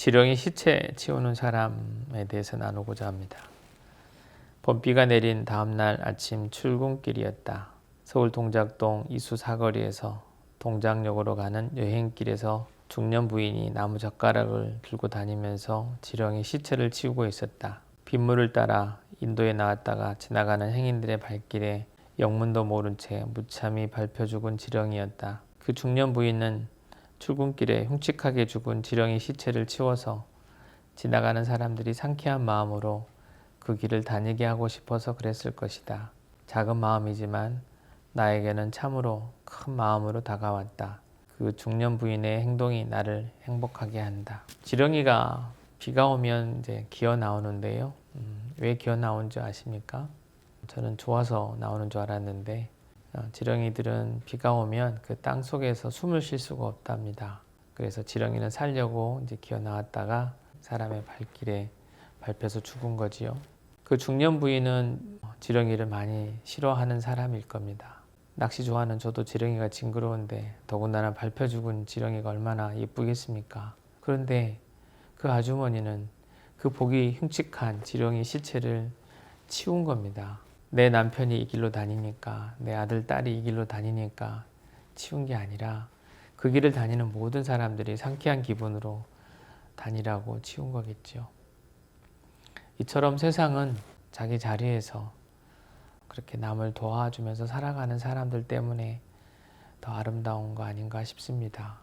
지렁이 시체 치우는 사람에 대해서 나누고자 합니다. 봄비가 내린 다음날 아침 출근길이었다. 서울 동작동 이수 사거리에서 동작역으로 가는 여행길에서 중년 부인이 나무 젓가락을 들고 다니면서 지렁이 시체를 치우고 있었다. 빗물을 따라 인도에 나왔다가 지나가는 행인들의 발길에 영문도 모른 채 무참히 밟혀 죽은 지렁이였다. 그 중년 부인은 출근길에 흉측하게 죽은 지렁이 시체를 치워서 지나가는 사람들이 상쾌한 마음으로 그 길을 다니게 하고 싶어서 그랬을 것이다. 작은 마음이지만 나에게는 참으로 큰 마음으로 다가왔다. 그 중년 부인의 행동이 나를 행복하게 한다. 지렁이가 비가 오면 이제 기어 나오는데요. 음, 왜 기어 나온 줄 아십니까? 저는 좋아서 나오는 줄 알았는데 어, 지렁이들은 비가 오면 그 땅 속에서 숨을 쉴 수가 없답니다. 그래서 지렁이는 살려고 이제 기어 나왔다가 사람의 발길에 밟혀서 죽은 거지요. 그 중년 부인은 지렁이를 많이 싫어하는 사람일 겁니다. 낚시 좋아하는 저도 지렁이가 징그러운데 더군다나 밟혀 죽은 지렁이가 얼마나 예쁘겠습니까? 그런데 그 아주머니는 그 보기 흉측한 지렁이 시체를 치운 겁니다. 내 남편이 이 길로 다니니까 내 아들 딸이 이 길로 다니니까 치운 게 아니라 그 길을 다니는 모든 사람들이 상쾌한 기분으로 다니라고 치운 거겠죠. 이처럼 세상은 자기 자리에서 그렇게 남을 도와주면서 살아가는 사람들 때문에 더 아름다운 거 아닌가 싶습니다.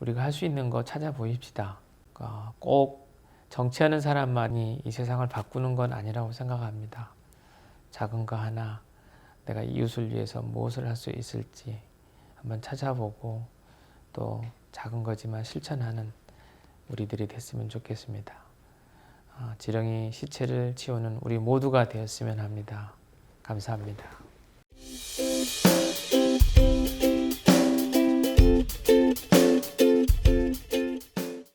우리가 할 수 있는 거 찾아보십시다. 어, 꼭 정치하는 사람만이 이 세상을 바꾸는 건 아니라고 생각합니다. 작은 거 하나 내가 이웃을 위해서 무엇을 할 수 있을지 한번 찾아보고 또 작은 거지만 실천하는 우리들이 됐으면 좋겠습니다. 아, 지렁이 시체를 치우는 우리 모두가 되었으면 합니다. 감사합니다.